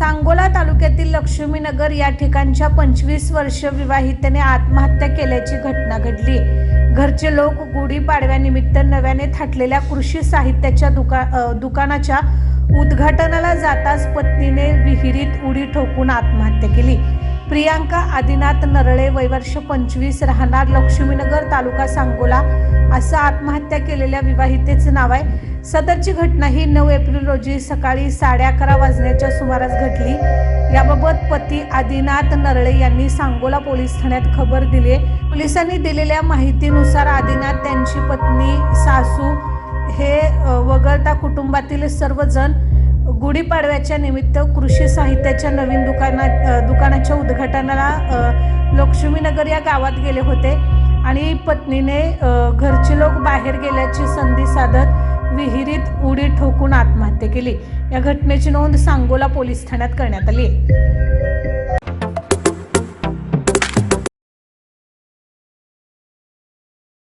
तालुक्यातील लक्ष्मीनगर या ठिकाणच्या पंचवीस वर्ष विवाहितेने आत्महत्या केल्याची घटना घडली. घरचे लोक गुढीपाडव्यानिमित्त नव्याने थाटलेल्या कृषी साहित्याच्या दुका दुकानाच्या उद्घाटनाला जाताच पत्नीने विहिरीत उडी ठोकून आत्महत्या केली. प्रियांका आदिनाथ नरळे वयवर्ष पंचवीस राहणार लक्ष्मीनगर तालुका सांगोला. असं आत्महत्या केलेल्या विवाहितेचं नाव आहे. सदरची घटना ही नऊ एप्रिल रोजी सकाळी साडे अकरा वाजण्याच्या सुमारास घडली. याबाबत पती आदिनाथ नरळे यांनी सांगोला पोलीस ठाण्यात खबर दिली आहे. पोलिसांनी दिलेल्या माहितीनुसार आदिनाथ त्यांची पत्नी सासू हे वगळता कुटुंबातील सर्वजण गुढीपाडव्याच्या निमित्त कृषी साहित्याच्या नवीन दुकाना दुकानाच्या उद्घाटनाला लक्ष्मीनगर या गावात गेले होते. आणि पत्नीने घरचे लोक बाहेर गेल्याची संधी साधत विहिरीत उडी ठोकून आत्महत्या केली. या घटनेची नोंद सांगोला पोलीस ठाण्यात करण्यात आली आहे.